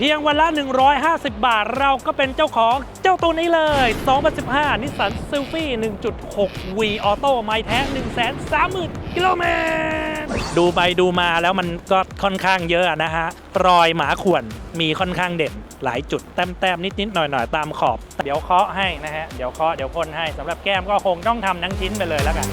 เพียงวันละ 150 บาท เราก็เป็นเจ้าของเจ้าตัวนี้เลย 2015 นิสสันซิลฟี่ 1.6 V Auto ไม้แท้ 130,000 กิโลเมตร ดูไปดูมาแล้วมันก็ค่อนข้างเยอะนะฮะ รอยหมาข่วนมีค่อนข้างเด่นหลายจุดแต้มๆ นิดๆ หน่อยๆ ตามขอบ เดี๋ยวเคาะให้นะฮะ เดี๋ยวเคาะเดี๋ยวพ่นให้สำหรับแก้มก็คงต้องทำทั้งชิ้นไปเลยแล้วกัน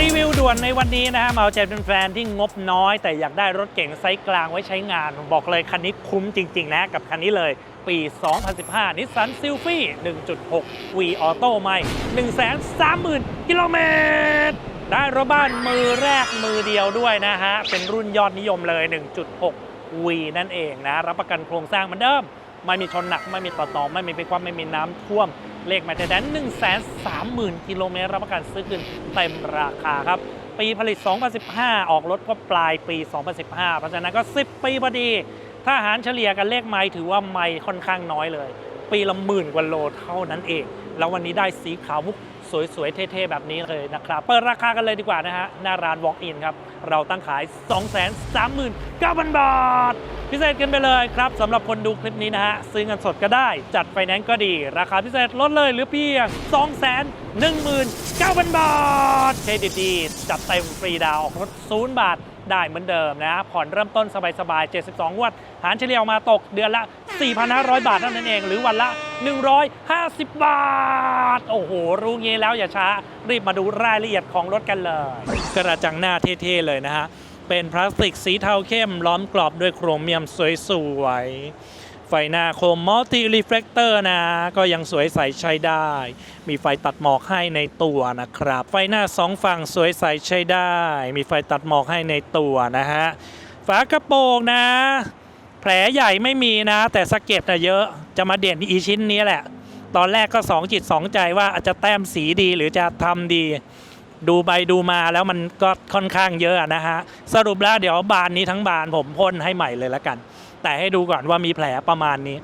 รีวิวด่วนในวันนี้นะฮะมาเอาใจเป็นแฟนที่งบน้อย แต่อยากได้รถเก่งไซส์กลางไว้ใช้งาน บอกเลยคันนี้คุ้มจริง ๆ นะ กับคันนี้เลยปี 2015นิสสันซิลฟี่1.6 V Auto ไม่ 130,000 กิโลเมตร ได้รถบ้านมือแรกมือเดียวด้วยนะฮะ เป็นรุ่นยอดนิยมเลย 1.6 V นั่นเองนะ รับประกันโครงสร้างเหมือนเดิม ไม่มีชนหนัก ไม่มีต่อตอไม่มีไปความไม่มีน้ำท่วมเลขหมายเลขแดน1 3 0 0 0 0กิโลเมตรรับประกันซื้อคืนเต็มราคาครับปีผลิต 2015 ออกรถก็ปลายปี 2015 เพราะฉะนั้นก็ 10 ปีพอดี ถ้าหารเฉลี่ยกันเลขไมล์ถือว่าไมล์ค่อนข้างน้อยเลย ปีละหมื่นกว่าโลเท่านั้นเอง แล้ววันนี้ได้สีขาวมุกสวยๆ เท่ๆ แบบนี้เลยนะครับ เปิดราคากันเลยดีกว่านะฮะ หน้าร้าน Walk In ครับ เราตั้งขาย 239,000 บาท พิเศษกันไปเลยครับสำหรับคนดูคลิปนี้นะฮะ ซื้อเงินสดก็ได้ จัดไฟแนนซ์ก็ดี ราคาพิเศษลดเลยหรือเพียง 219,000 บาท เครดิตดี จัดเต็มฟรีดาวออกรถศูนย์บาท ได้เหมือนเดิมนะผ่อนเริ่มต้นสบายๆ 72 งวด หารเฉลี่ยออกมาตกเดือนละ 4,500 บาทเท่านั้นเอง หรือวันละ 150 บาท โอ้โห รู้งี้แล้วอย่าช้า รีบมาดูรายละเอียดของรถกันเลย กระจังหน้าเท่ๆเลยนะฮะ เป็นพลาสติกสีเทาเข้มล้อมกรอบด้วยโครเมียมสวยๆ ไฟหน้าโคมมัลติรีเฟล็กเตอร์นะ ก็ยังสวยใสใช้ได้ มีไฟตัดหมอกให้ในตัวนะครับ ไฟหน้าสองฝั่งสวยใสใช้ได้ มีไฟตัดหมอกให้ในตัวนะฮะ ฝากระโปรงนะ แผลใหญ่ไม่มีนะ แต่สะเก็ดนะเยอะ จะมาเด่นอีชิ้นนี้แหละ ตอนแรกก็สองจิตสองใจว่าอาจจะแต้มสีดีหรือจะทำดีดูไปดูมาแล้วมันก็ค่อนข้างเยอะนะฮะ สรุปแล้วเดี๋ยวบานนี้ทั้งบานผมพ่นให้ใหม่เลยละกัน แต่ให้ดูก่อนว่ามีแผลประมาณนี้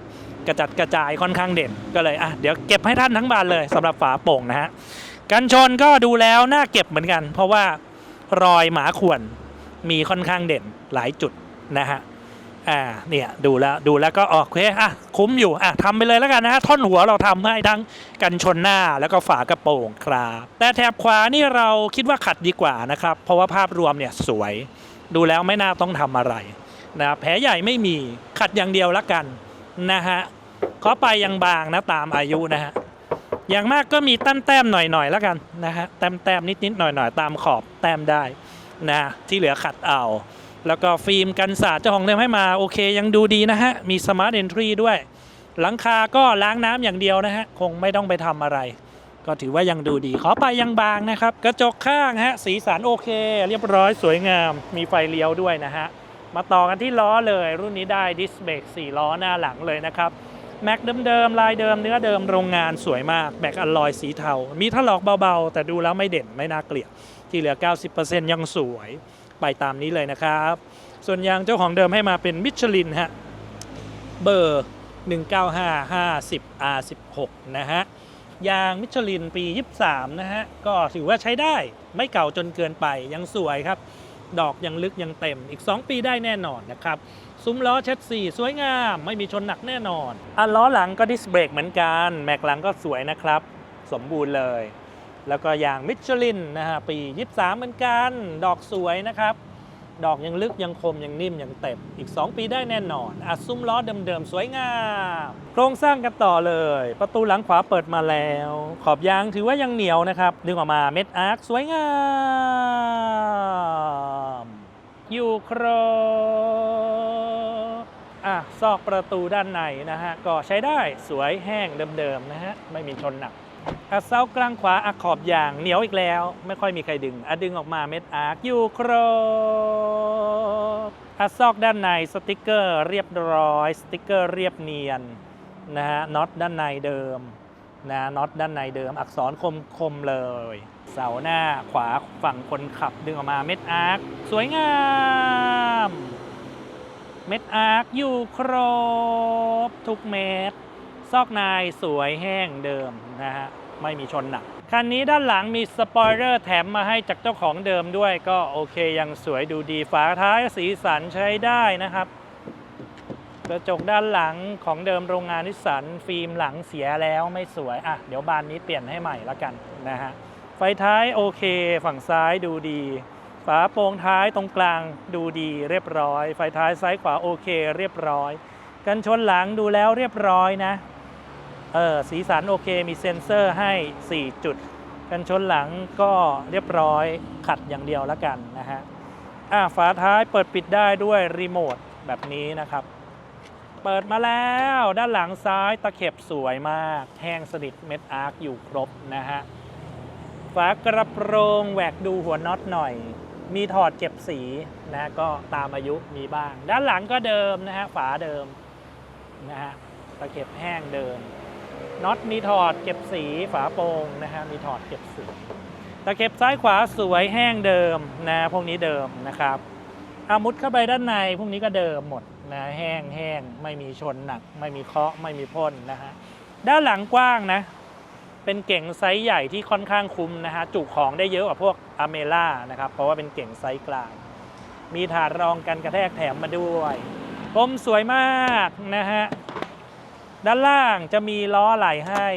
กระจัดกระจายค่อนข้างเด่นก็เลยอะเดี๋ยวเก็บให้ท่านทั้งบานเลยสำหรับฝาโป่งนะฮะกันชนก็ดูแล้วน่าเก็บเหมือนกัน เพราะว่ารอยหมาข่วนมีค่อนข้างเด่นหลายจุดนะฮะอ่าเนี่ยดูแล้วดูแล้วก็โอเคอะคุ้มอยู่อะทำไปเลยแล้วกันนะฮะท่อนหัวเราทำให้ทั้งกันชนหน้าแล้วก็ฝากระโปรงครับ แต่แถบขวานี่เราคิดว่าขัดดีกว่านะครับ เพราะว่าภาพรวมเนี่ยสวย ดูแล้วไม่น่าต้องทำอะไร นะแผลใหญ่ไม่มีขัดอย่างเดียวละกันนะฮะขอไปยังบางนะตามอายุนะฮะอย่างมากก็มีตั้นแต้มหน่อยๆแล้วกันนะฮะแต้มแต้มนิดๆหน่อยๆตามขอบแต้มได้นะที่เหลือขัดเอา แล้วก็ฟิล์มกันสาดเจ้าของเดิมให้มาโอเคยังดูดีนะฮะมีสมาร์ทเอนทรีด้วย หลังคาก็ล้างน้ำอย่างเดียวนะฮะคงไม่ต้องไปทำอะไร ก็ถือว่ายังดูดีขอไปยังบางนะครับ กระจกข้างฮะสีสันโอเค เรียบร้อยสวยงาม มีไฟเลี้ยวด้วยนะฮะ มาต่อกันที่ล้อเลย รุ่นนี้ได้ดิสเบรก4 ล้อหน้าหลังเลยนะครับแม็กเดิมๆลายเดิมเนื้อเดิมโรงงานสวยมากแม็กอลลอยสีเทา มีถลอกเบาๆ แต่ดูแล้วไม่เด่นไม่น่าเกลียด ที่เหลือ 90%ยังสวย ไปตามนี้เลยนะครับ ส่วนยางเจ้าของเดิมให้มาเป็นมิชลินฮะเบอร์ 195550 R16 นะฮะยางมิชลินปี 23 นะฮะ ก็ถือว่าใช้ได้ไม่เก่าจนเกินไปยังสวยครับ ดอกยังลึกยังเต็ม อีก 2 ปีได้แน่นอนนะครับ ซุ้มล้อเช็ดสีสวยงาม ไม่มีชนหนักแน่นอนอะล้อหลังก็ดิสเบรกเหมือนกัน แม็กหลังก็สวยนะครับ สมบูรณ์เลย แล้วก็ยางมิชลินนะฮะปี 23 เหมือนกัน ดอกสวยนะครับ ดอกยังลึกยังคมยังนิ่มยังเต็มอีก 2 ปีได้แน่นอนอัดซุ้มล้อเดิมๆ สวยงาม โครงสร้างกันต่อเลย ประตูหลังขวาเปิดมาแล้ว ขอบยางถือว่ายังเหนียวนะครับ ดึงออกมาเม็ดอาร์คสวยงาม อยู่ครบอะซอกประตูด้านในนะฮะ ก็ใช้ได้สวยแห้งเดิมๆนะฮะ ไม่มีชนหนัก อัดเสากลางขวาอักขอบยางเหนียวอีกแล้ว ไม่ค่อยมีใครดึงอะดึงออกมาเม็ดอาร์คอยู่ครบอัดซอกด้านในสติกเกอร์เรียบร้อย สติกเกอร์เรียบเนียนนะฮะน็อตด้านในเดิมนะน็อตด้านในเดิม อักษรคมคมเลย เสาหน้าขวาฝั่งคนขับดึงออกมาเม็ดอาร์คสวยงามเม็ดอาร์คอยู่ครบทุกเม็ด ซอกนายสวยแห้งเดิมนะฮะไม่มีชนหนักคันนี้ด้านหลังมีสปอยเลอร์แถมมาให้จากเจ้าของเดิมด้วยก็โอเคยังสวยดูดีฝาท้ายสีสันใช้ได้นะครับ กระจกด้านหลังของเดิมโรงงานนิสสันฟิล์มหลังเสียแล้วไม่สวยอะเดี๋ยวบานนี้เปลี่ยนให้ใหม่ละกันนะฮะไฟท้ายโอเค ฝั่งซ้ายดูดี ฝาโปร่งท้ายตรงกลางดูดีเรียบร้อย ไฟท้ายซ้ายขวาโอเค เรียบร้อย กันชนหลังดูแล้วเรียบร้อยนะ เออสีสันโอเคมีเซ็นเซอร์ให้ 4 จุด กันชนหลังก็เรียบร้อยขัดอย่างเดียวละกันนะฮะอะฝาท้ายเปิดปิดได้ด้วยรีโมทแบบนี้นะครับ เปิดมาแล้วด้านหลังซ้ายตะเข็บสวยมาก แห้งสนิทเม็ดอาร์คอยู่ครบนะฮะฝากระโปรงแหวกดูหัวน็อตหน่อย มีถอดเก็บสีนะก็ตามอายุมีบ้าง ด้านหลังก็เดิมนะฮะฝาเดิมนะฮะตะเข็บแห้งเดิม น็อตมีถอดเก็บสีฝาโปรงนะฮะมีถอดเก็บสีตะเข็บซ้ายขวาสวยแห้งเดิมนะพวกนี้เดิมนะครับอามุดเข้าไปด้านในพวกนี้ก็เดิมหมดนะแห้งแห้งไม่มีชนหนัก ไม่มีเคาะไม่มีพ่นนะฮะด้านหลังกว้างนะ เป็นเก่งไซส์ใหญ่ที่ค่อนข้างคุ้มนะฮะจุของได้เยอะกว่าพวกอเมล่านะครับเพราะว่าเป็นเก่งไซส์กลาง มีถาดรองกันกระแทกแถมมาด้วยพรมสวยมากนะฮะ ด้านล่างจะมีล้อไหลให้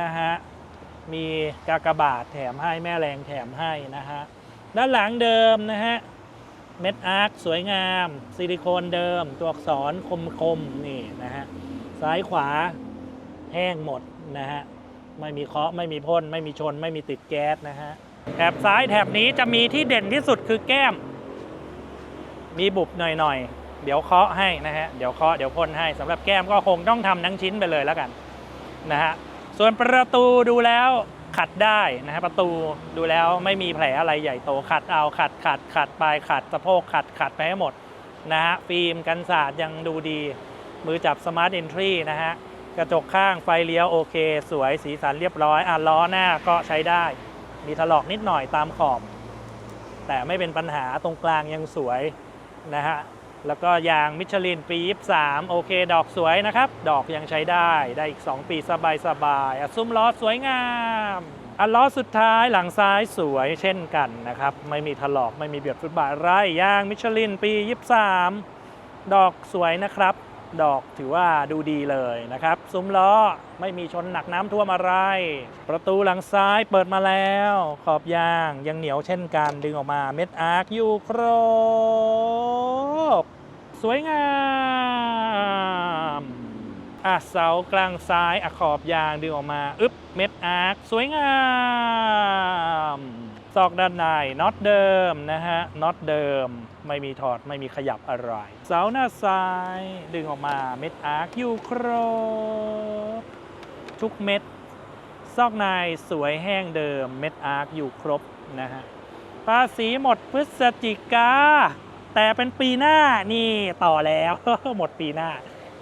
นะฮะ มีกากบาทแถมให้แม่แรงแถมให้นะฮะ ด้านหลังเดิมนะฮะ เม็ดอาร์คสวยงาม ซิลิโคนเดิม ตัวอักษรคมคมๆนี่นะฮะ ซ้ายขวาแห้งหมดนะฮะ ไม่มีเคาะไม่มีพ่น ไม่มีชน ไม่มีติดแก๊สนะฮะ แถบซ้ายแถบนี้จะมีที่เด่นที่สุดคือแก้ม มีบุบหน่อยๆ เดี๋ยวเคาะให้นะฮะเดี๋ยวเคาะเดี๋ยวพ่นให้สำหรับแก้มก็คงต้องทำทั้งชิ้นไปเลยแล้วกันนะฮะส่วนประตูดูแล้วขัดได้นะฮะประตูดูแล้วไม่มีแผลอะไรใหญ่โตขัดเอาขัดขัดขัดไปขัดสะโพกขัดขัดไปให้หมดนะฮะฟิล์มกันสาดยังดูดี มือจับสมาร์ท e อนทรีนะฮะกระจกข้างไฟเลี้ยวโอเค สวยสีสันเรียบร้อยอะล้อหน้าก็ใช้ได้ มีถลอกนิดหน่อยตามขอบ แต่ไม่เป็นปัญหาตรงกลางยังสวยนะฮะ แล้วก็ยางมิชลินปี 23 โอเค ดอกสวยนะครับ ดอกยังใช้ได้ได้อีก 2 ปีสบายสบายๆอะซุ้มล้อสวยงามอันล้อสุดท้ายหลังซ้ายสวยเช่นกันนะครับ ไม่มีถลอกไม่มีเบียดฟุตบาทไรยางมิชลินปี 23 ดอกสวยนะครับ ดอกถือว่าดูดีเลยนะครับ ซุ้มล้อไม่มีชนหนักน้ำท่วมอะไร ประตูหลังซ้ายเปิดมาแล้ว ขอบยางยังเหนียวเช่นกัน ดึงออกมาเม็ดอาร์คอยู่ครบ สวยงามอะเสากลางซ้ายอะขอบยางดึงออกมา อึ๊บเม็ดอาร์คสวยงาม ซอกด้านในน็อตเดิมนะฮะน็อตเดิม ไม่มีถอดไม่มีขยับอะไร เสาหน้าซ้าย ดึงออกมาเม็ดอาร์คอยู่ครบ ทุกเม็ด ซอกในสวยแห้งเดิมเม็ดอาร์คอยู่ครบนะฮะภาษีหมดพฤศจิกา แต่เป็นปีหน้านี่ต่อแล้ว หมดปีหน้า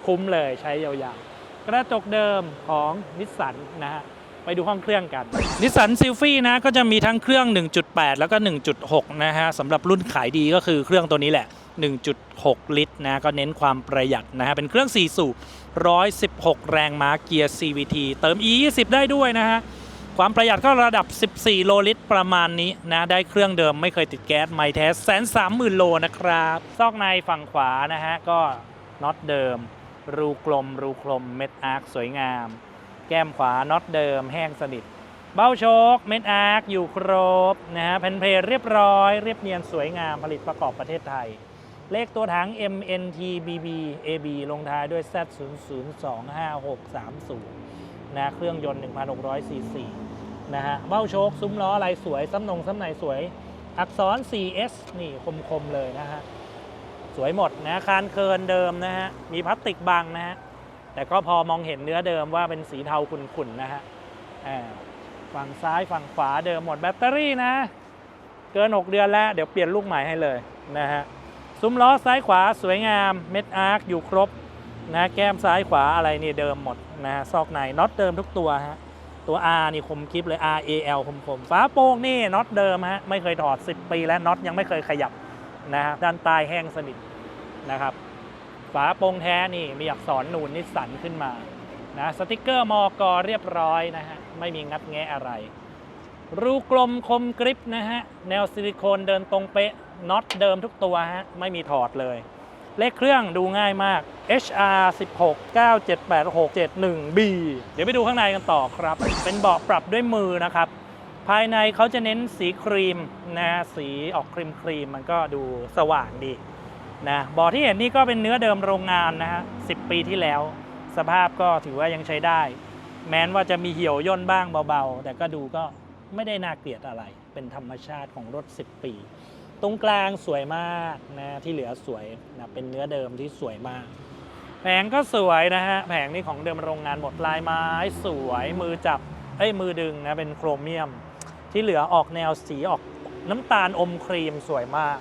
คุ้มเลยใช้ยาวๆ กระจกเดิมของนิสสันนะฮะ ไปดูห้องเครื่องกันนิสสันซิลฟี่นะก็จะมีทั้งเครื่อง 1.8 แล้วก็ 1.6 นะฮะสำหรับรุ่นขายดีก็คือเครื่องตัวนี้แหละ 1.6 ลิตรนะก็เน้นความประหยัดนะฮะเป็นเครื่อง 4 สูบ116 แรงม้าเกียร์ CVT เติม E20 ได้ด้วยนะฮะความประหยัดก็ระดับ 14 โลลิตรประมาณนี้นะ ได้เครื่องเดิมไม่เคยติดแก๊สไม่แท้แสนสามหมื่นโลนะครับ ซอกในฝั่งขวานะฮะ ก็น็อตเดิม รูกลม รูกลมเม็ดอาร์คสวยงาม แก้มขวาน็อตเดิมแห้งสนิท เบ้าโชคเม็ดอาร์คอยู่ครบนะฮะแผ่นเพลเรียบร้อย เรียบเนียนสวยงามผลิตประกอบประเทศไทย เลขตัวถัง MNTBB AB ลงท้ายด้วย Z 0 0 2 5 6 3 0 นะเครื่องยนต์ 1,600ซีซีนะฮะเบ้าโชคซุ้มล้ออะไรสวยซ้ำนงซ้ำในสวย อักษร 4S นี่คมๆเลยนะฮะ สวยหมดนะคานเคินเดิมนะฮะ มีพลาสติกบังนะฮะ แต่ก็พอมองเห็นเนื้อเดิมว่าเป็นสีเทาขุ่นๆนะฮะฝั่งซ้ายฝั่งขวาเดิมหมดแบตเตอรี่นะ เกิน 6 เดือนแล้ว เดี๋ยวเปลี่ยนลูกใหม่ให้เลยนะฮะซุ้มล้อซ้ายขวาสวยงามเม็ดอาร์คอยู่ครบนะแก้มซ้ายขวาอะไรนี่เดิมหมดนะฮะซอกในน็อตเดิมทุกตัวฮะตัว R นี่คมคลิปเลย R A L คมคมๆฝาโป่งนี่น็อตเดิมฮะไม่เคยถอด 10 ปี แล้วน็อตยังไม่เคยขยับนะฮะด้านใต้แห้งสนิทนะครับ ฝาโปรงแท้นี่มีอักษรนูนนิสสันขึ้นมานะสติกเกอร์มอกเรียบร้อยนะฮะไม่มีงัดแงะอะไร รูกลมคมกริปนะฮะแนวซิลิโคนเดินตรงเป๊ะน็อตเดิมทุกตัวฮะไม่มีถอดเลย เลขเครื่องดูง่ายมาก HR 16 978671 B เดี๋ยวไปดูข้างในกันต่อครับ เป็นเบาะปรับด้วยมือนะครับ ภายในเขาจะเน้นสีครีมนะสีออกครีมครีมมันก็ดูสว่างดี นะบาะที่เห็นนี่ก็เป็นเนื้อเดิมโรงงานนะฮะ10ปีที่แล้ว สภาพก็ถือว่ายังใช้ได้ แม้นว่าจะมีเหี่ยวย่นบ้างเบาๆ แต่ก็ดูก็ไม่ได้น่าเกลียดอะไร เป็นธรรมชาติของรถ 10 ปี ตรงกลางสวยมากนะที่เหลือสวยนะเป็นเนื้อเดิมที่สวยมาก แผงก็สวยนะฮะแผงนี่ของเดิมโรงงานหมดลายไม้ สวยมือจับเอ้ยมือดึงนะเป็นโครเมียม ที่เหลือออกแนวสีออกน้ำตาลอมครีมสวยมาก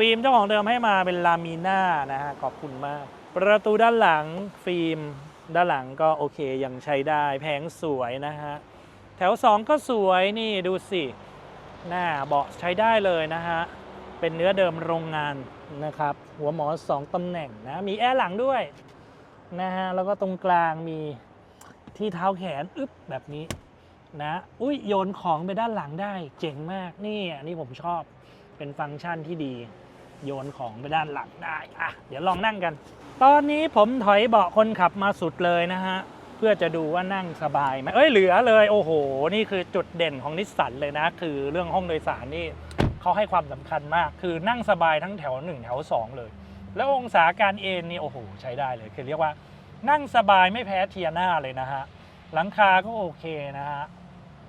ฟิล์มเจ้าของเดิมให้มาเป็นลามิน่านะฮะขอบคุณมาก ประตูด้านหลังฟิล์ม ด้านหลังก็โอเคยังใช้ได้แผงสวยนะฮะแถว 2 ก็สวยนี่ดูสิหน้าเบาะใช้ได้เลยนะฮะเป็นเนื้อเดิมโรงงานนะครับ หัวหมอ 2 ตำแหน่งนะ มีแอร์หลังด้วยนะฮะแล้วก็ตรงกลางมีที่เท้าแขนอึ๊บแบบนี้นะอุ้ยโยนของไปด้านหลังได้เจ๋งมากนี่อันนี้ผมชอบเป็นฟังก์ชันที่ดี โยนของไปด้านหลังได้อะเดี๋ยวลองนั่งกัน ตอนนี้ผมถอยเบาะคนขับมาสุดเลยนะฮะ เพื่อจะดูว่านั่งสบายไหมเอ้ยเหลือเลย โอ้โห นี่คือจุดเด่นของนิสสันเลยนะ คือเรื่องห้องโดยสารนี่เขาให้ความสำคัญมาก คือนั่งสบายทั้งแถว 1 แถว 2 เลย แล้วองศาการเอนนี่โอ้โหใช้ได้เลย คือเรียกว่านั่งสบายไม่แพ้เทียน่าเลยนะฮะ หลังคาก็โอเคนะฮะ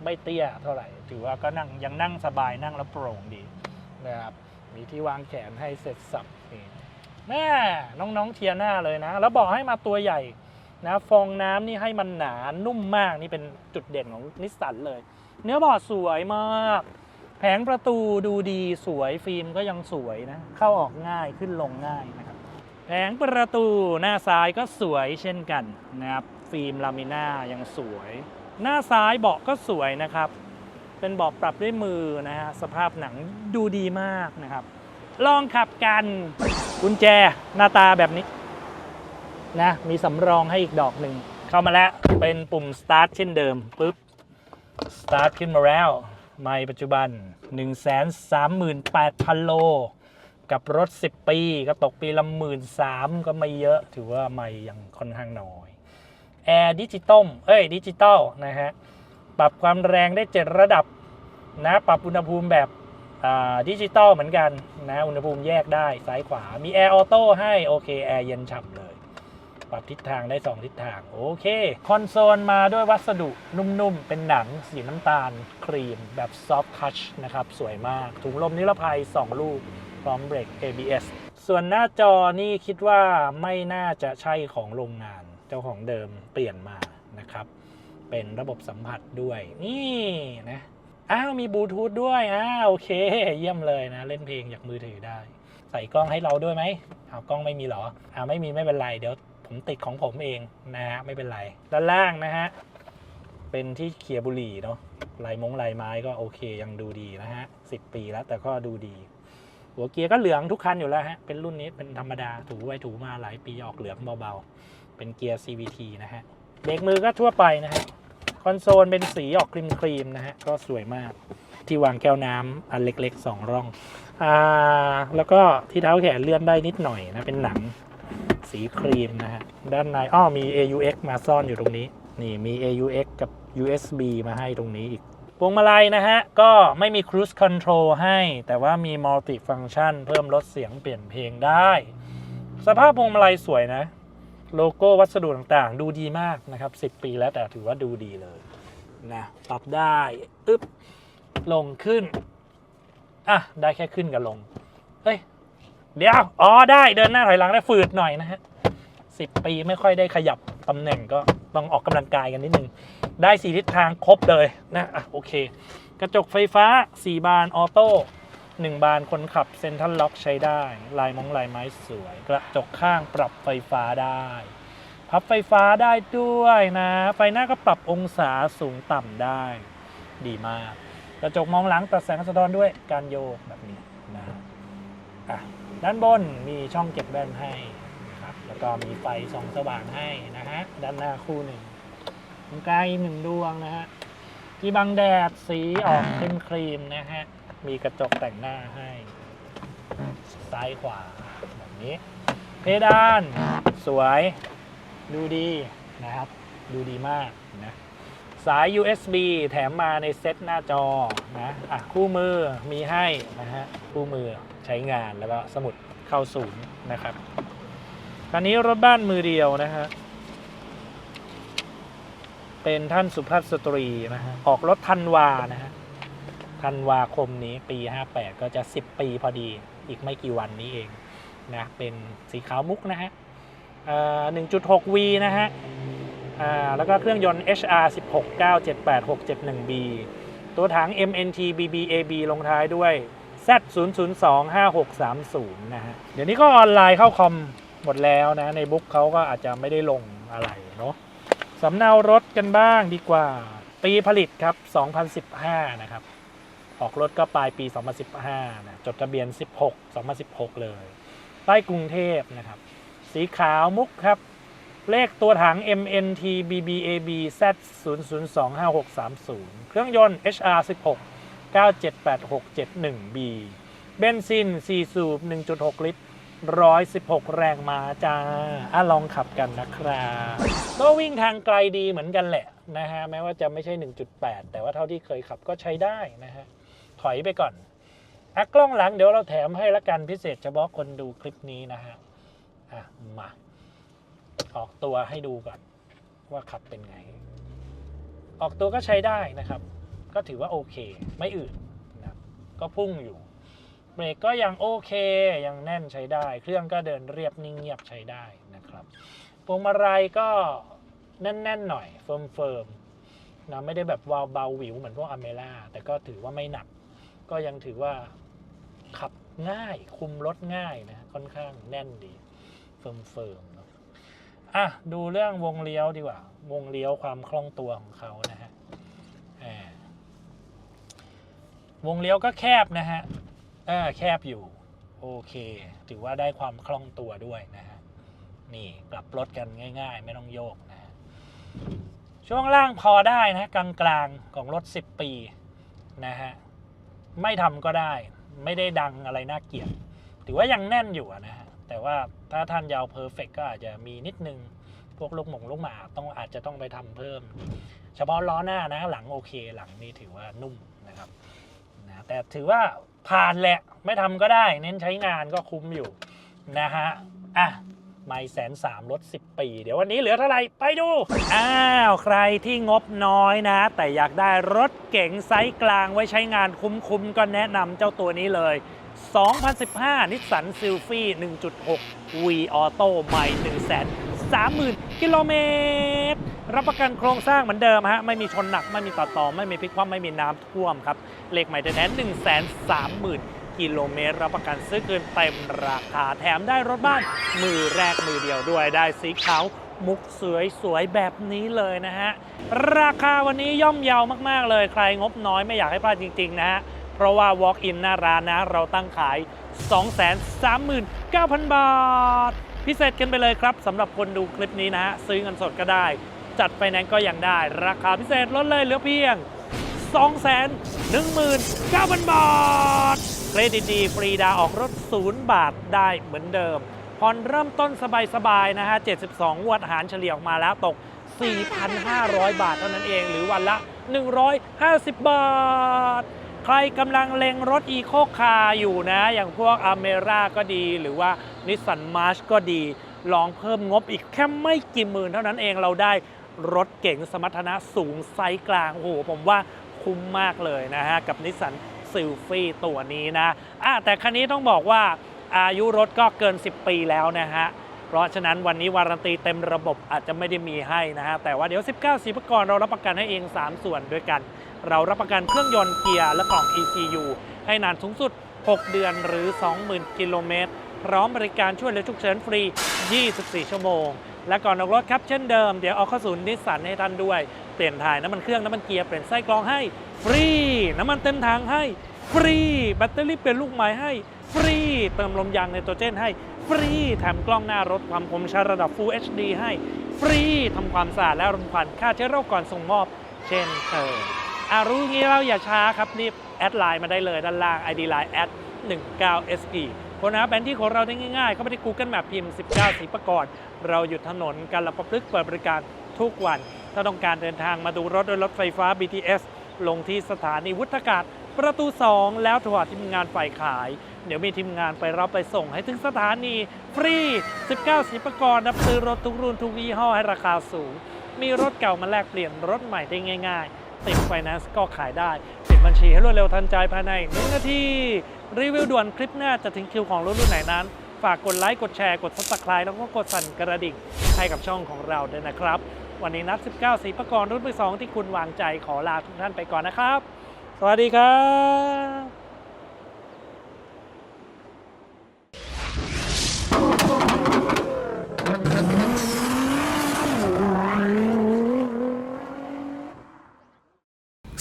ไม่เตี้ยเท่าไหร่ ถือว่าก็นั่งยังนั่งสบายนั่งแล้วโปร่งดีนะครับ มีที่วางแขนให้เสร็จสับนี่แม่น้องๆเทียหน่าเลยนะ แล้วบอกให้มาตัวใหญ่นะฟองน้ำนี่ให้มันหนานุ่มมากนี่เป็นจุดเด่นของนิสสันเลย เนื้อบอร์ดสวยมาก แผงประตูดูดีสวยฟิล์มก็ยังสวยนะ เข้าออกง่ายขึ้นลงง่ายนะครับ แผงประตูหน้าซ้ายก็สวยเช่นกันนะครับ ฟิล์มลามิน่ายังสวย หน้าซ้ายเบาะก็สวยนะครับ เป็นเบาะปรับด้วยมือนะฮะสภาพหนังดูดีมากนะครับ ลองขับกันกุญแจหน้าตาแบบนี้นะมีสำรองให้อีกดอกหนึ่ง เข้ามาแล้วเป็นปุ่ม start เช่นเดิมปุ๊บ start ขึ้นมาแล้ว ไม่ปัจจุบัน 138,000 โล กับรถ 10 ปี ก็ตกปีละหมื่นสามก็ไม่เยอะถือว่าไม่ยังค่อนข้างน้อยแอร์ดิจิตอลเอ้ยดิจิตอลนะฮะ ปรับความแรงได้ 7 ระดับนะปรับอุณหภูมิแบบดิจิตอลเหมือนกันนะอุณหภูมิแยกได้ซ้ายขวา มีแอร์ออโต้ให้ โอเค แอร์เย็นฉ่ำเลย ปรับทิศทางได้ 2 ทิศทาง โอเค คอนโซลมาด้วยวัสดุนุ่มๆ เป็นหนังสีน้ำตาล ครีม แบบซอฟ t ์ทัชนะครับ สวยมาก ถุงลมนิรภัย 2 ลูก พร้อมเบรก ABS ส่วนหน้าจอนี่คิดว่าไม่น่าจะใช่ของโรงงาน เจ้าของเดิมเปลี่ยนมานะครับ เป็นระบบสัมผัสด้วย นี่นะอ้าวมีบลูทูธด้วยอ้าวโอเค เยี่ยมเลยนะ เล่นเพลงจากมือถือได้ ใส่กล้องให้เราด้วยไหมเอากล้องไม่มีหรออ่าไม่มีไม่เป็นไร เดี๋ยวผมติดของผมเองนะฮะไม่เป็นไรด้านล่างนะฮะเป็นที่เคลียร์บุหรี่เนาะลายมงลายไม้ก็โอเคยังดูดีนะฮะสิปีแล้วแต่ก็ดูดี หัวเกียร์ก็เหลืองทุกคันอยู่แล้วฮะเป็นรุ่นนี้เป็นธรรมดาถูไว้ถูมาหลายปีออกเหลืองเบาๆเป็นเกียร์ CVT นะฮะเบรกมือก็ทั่วไปนะฮะ คอนโซลเป็นสีออกครีมครีมๆนะฮะ ก็สวยมากที่วางแก้วน้ำอันเล็กๆ2ร่องอ่าแล้วก็ที่เท้าแขนเลื่อนได้นิดหน่อยนะ เป็นหนังสีครีมนะฮะ ด้านในอ้อมี AUX มาซ่อนอยู่ตรงนี้ นี่มี AUX กับ USB มาให้ตรงนี้อีกพวงมาลัยนะฮะ ก็ไม่มี Cruise Control ให้ แต่ว่ามี Multi Function เพิ่มลดเสียงเปลี่ยนเพลงได้ สภาพพวงมาลัยสวยนะ โลโก้วัสดุต่างๆ ดูดีมากนะครับ 10 ปีแล้วแต่ถือว่าดูดีเลยนะปรับได้อึ๊บลงขึ้นอะได้แค่ขึ้นกับลงเฮ้ยเดี๋ยวอ๋อได้เดินหน้าถอยหลังได้ฝืดหน่อยนะฮะสิปีไม่ค่อยได้ขยับตำแหน่งก็ต้องออกกำลังกายกันนิดนึง ได้สีทิศทางครบเลยนะอะโอเค กระจกไฟฟ้า 4 บานออโต้ 1 บานคนขับเซ็นทรัลล็อกใช้ได้ ลายมงลายไม้สวย กระจกข้างปรับไฟฟ้าได้พับไฟฟ้าได้ด้วยนะ ไฟหน้าก็ปรับองศาสูงต่ำได้ ดีมาก กระจกมองหลังตัดแสงสะท้อนด้วยการโยกแบบนี้นะอะด้านบนมีช่องเก็บแว่นให้นะครับ แล้วก็มีไฟส่องสว่างให้นะฮะ ด้านหน้าคู่หนึ่งตรงกลางอีกหนึ่งดวงนะฮะ ที่บังแดดสีออกครีมครีมๆนะฮะ มีกระจกแต่งหน้าให้ ซ้ายขวาแบบนี้ เพดานสวยดูดีนะครับ ดูดีมากนะสาย USB แถมมาในเซ็ตหน้าจอนะอะคู่มือมีให้นะฮะคู่มือใช้งานแล้วก็สมุดเข้าศูนย์นะครับคันนี้รถบ้านมือเดียวนะฮะเป็นท่านสุภาพสตรีนะฮะออกรถธันวานะฮะ ธันวาคมนี้ปี 58 ก็จะ 10 ปีพอดีอีกไม่กี่วันนี้เองนะเป็นสีขาวมุกนะฮะอ่อ 1.6V นะฮะอ่าแล้วก็เครื่องยนต์ HR 16 978 671B ตัวถัง MNT BBAB ลงท้ายด้วย Z 0 0 2 5 6 3 0นะฮะ เดี๋ยวนี้ก็ออนไลน์เข้าคอมหมดแล้วนะ ในบุ๊กเขาก็อาจจะไม่ได้ลงอะไรเนาะสำเนารถกันบ้างดีกว่า ปีผลิตครับ 2015 นะครับ ออกรถก็ปลายปี 2015นะจดทะเบียน 16 2016 เลยป้ายกรุงเทพนะครับ สีขาวมุกครับ เลขตัวถัง MNT BBAB Z 0 0 2 5 6 3 0 เครื่องยนต์ HR 16 978671B เบนซิน 4 สูบ 1.6 ลิตร 116 แรงม้าจ้าอะลองขับกันนะครับก็วิ่งทางไกลดีเหมือนกันแหละนะฮะ แม้ว่าจะไม่ใช่ 1.8 แต่ว่าเท่าที่เคยขับก็ใช้ได้นะฮะ ถอยไปก่อนอะกล้องหลังเดี๋ยวเราแถมให้ละกันพิเศษเฉพาะคนดูคลิปนี้นะฮะอะมาออกตัวให้ดูก่อนว่าขับเป็นไง ออกตัวก็ใช้ได้นะครับ ก็ถือว่าโอเค ไม่อืดนะครับก็พุ่งอยู่ เบรกก็ยังโอเค ยังแน่นใช้ได้ เครื่องก็เดินเรียบนิ่งเงียบใช้ได้นะครับพวงมาลัยก็แน่นๆหน่อยเฟิร์มๆนะไม่ได้แบบวาวเบาหวิวเหมือนพวกอเมร่าแต่ก็ถือว่าไม่หนัก ก็ยังถือว่าขับง่ายคุมรถง่ายนะค่อนข้างแน่นดีเฟิร์มๆเนอะอะดูเรื่องวงเลี้ยวดีกว่า วงเลี้ยวความคล่องตัวของเขานะฮะวงเลี้ยวก็แคบนะฮะเออแคบอยู่ โอเค ถือว่าได้ความคล่องตัวด้วยนะฮะนี่กลับรถกันง่าย ๆ ไม่ต้องโยกนะะช่วงล่างพอได้นะกลางๆของรถ 10 ปีนะฮะ ไม่ทำก็ได้ ไม่ได้ดังอะไรน่าเกลียดถือว่ายังแน่นอยู่นะฮะแต่ว่าถ้าท่านยาวเพอร์เฟกก็อาจจะมีนิดนึง พวกลูกหมงลูกหมาต้องอาจจะต้องไปทำเพิ่ม เฉพาะล้อหน้านะหลังโอเคหลังนี่ถือว่านุ่มนะครับนะแต่ถือว่าผ่านแหละไม่ทำก็ได้ เน้นใช้งานก็คุ้มอยู่นะฮะอะ ไม่แสนสามลด10 ปี เดี๋ยววันนี้เหลือเท่าไหร่ ไปดู อ้าว ใครที่งบน้อยนะ แต่อยากได้รถเก๋งไซส์กลางไว้ใช้งานคุ้มๆ ก็แนะนำเจ้าตัวนี้เลย 2015นิสสันซิลฟี่1.6 V Auto ใหม่130,000 กิโลเมตร รับประกันโครงสร้างเหมือนเดิมฮะ ไม่มีชนหนัก ไม่มีต่อต่อ ไม่มีพลิกคว่ำไม่มีน้ำท่วมครับ เลขใหม่แท้ๆ130,000 กิโลเมตร รับประกันซื้อคืนเต็มราคาแถมได้รถบ้านมือแรกมือเดียวด้วยได้สีขาวมุกสวยๆ แบบนี้เลยนะฮะ ราคาวันนี้ย่อมเยาวมากๆเลย ใครงบน้อยไม่อยากให้พลาดจริง ๆ นะฮะ เพราะว่า Walk in หน้าร้านนะ เราตั้งขาย 239,000 บาท พิเศษกันไปเลยครับสำหรับคนดูคลิปนี้นะฮะ ซื้อเงินสดก็ได้ จัดไฟแนนซ์ก็ยังได้ ราคาพิเศษลดเลยเหลือเพียง 219,000 บาท เครดิตดีฟรีดาวออกรถ 0 บาทได้เหมือนเดิมผ่อนเริ่มต้นสบายๆนะฮะ 72 งวดหารเฉลี่ยออกมาแล้วตก 4,500 บาทเท่านั้นเอง หรือวันละ 150 บาท ใครกำลังเล็งรถอีโคคาร์อยู่นะ อย่างพวกอเมร่าก็ดี หรือว่านิสสันมาร์ชก็ดี ลองเพิ่มงบอีกแค่ไม่กี่หมื่นเท่านั้นเองเราได้รถเก๋งสมรรถนะสูงไซส์กลาง โอ้โห ผมว่า คุ้มมากเลยนะฮะ กับนิสสันซิลฟี่ตัวนี้นะอะแต่คันนี้ต้องบอกว่าอายุรถก็เกิน 10 ปีแล้วนะฮะ เพราะฉะนั้นวันนี้วารันตีเต็มระบบอาจจะไม่ได้มีให้นะฮะ แต่ว่าเดี๋ยว 19สีพกรเรารับประกันให้เอง 3 ส่วนด้วยกัน เรารับประกันเครื่องยนต์เกียร์และกล่อง ECU ให้นานสูงสุด 6 เดือนหรือ 20,000 กิโลเมตร พร้อมบริการช่วยเหลือฉุกเฉินฟรี 24 ชั่วโมง และก่อนออกรถครับเช่นเดิม เดี๋ยวเอาเข้าศูนย์นิสสันให้ท่านด้วยเปลี่ยนถ่ายน้ำมันเครื่องน้ำมันเกียร์เปลี่ยนไส้กรองให้ฟรี น้ำมันเต็มถังให้ฟรี แบตเตอรี่เปลี่ยนลูกใหม่ให้ฟรี เติมลมยางไนโตรเจนให้ฟรี แถมกล้องหน้ารถความคมชัดระดับ Full HD ให้ฟรีทำความสะอาดและรมควันฆ่าเชื้อโรคก่อนส่งมอบ เช่นเคยอารู้งี้แล้วอย่าช้าครับรีบแอดไลน์มาได้เลยด้านล่าง ID Line แอด 19SP คนหาแผนที่ของเราได้ง่ายๆ เข้าไปที่ Google Map พิมพ์ 19สีประกอบเราอยู่ถนนกันละประพฤกเปิดบริการทุกวัน ถ้าต้องการเดินทางมาดูรถโดยรถไฟฟ้า BTS ลงที่สถานีวุฒากาศประตู 2 แล้วโทรหาทีมงานฝ่ายขาย เดี๋ยวมีทีมงานไปรับไปส่งให้ถึงสถานี ฟรี 19สีประกอบนับซื้อรถทุกรุ่นทุกยี่ห้อให้ราคาสูง มีรถเก่ามาแลกเปลี่ยนรถใหม่ได้ง่าย ๆ ติดไฟแนนซ์ก็ขายได้ปิดบัญชีให้รวดเร็วทันใจภายในหนึ่งนาทีรีวิวด่วนคลิปหน้าจะถึงคิวของรถรุ่นไหนนั้น ฝากกดไลค์กดแชร์กดซับสไครต์แล้วก็กดสั่นกระดิ่งให้กับช่องของเราด้วยนะครับ วันนี้นัด 19สีประกรณ์รุ่นมือสองที่คุณวางใจขอลาทุกท่านไปก่อนนะครับ สวัสดีครับ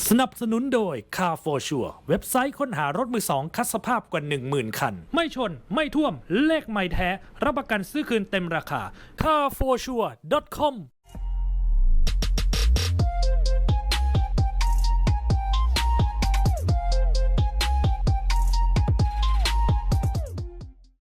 สนับสนุนโดย Car for Sure เว็บไซต์ค้นหารถมือสองคัดสภาพกว่า 10,000 คัน ไม่ชน ไม่ท่วม เลขไม่แท้ รับประกันซื้อคืนเต็มราคา carforsure.com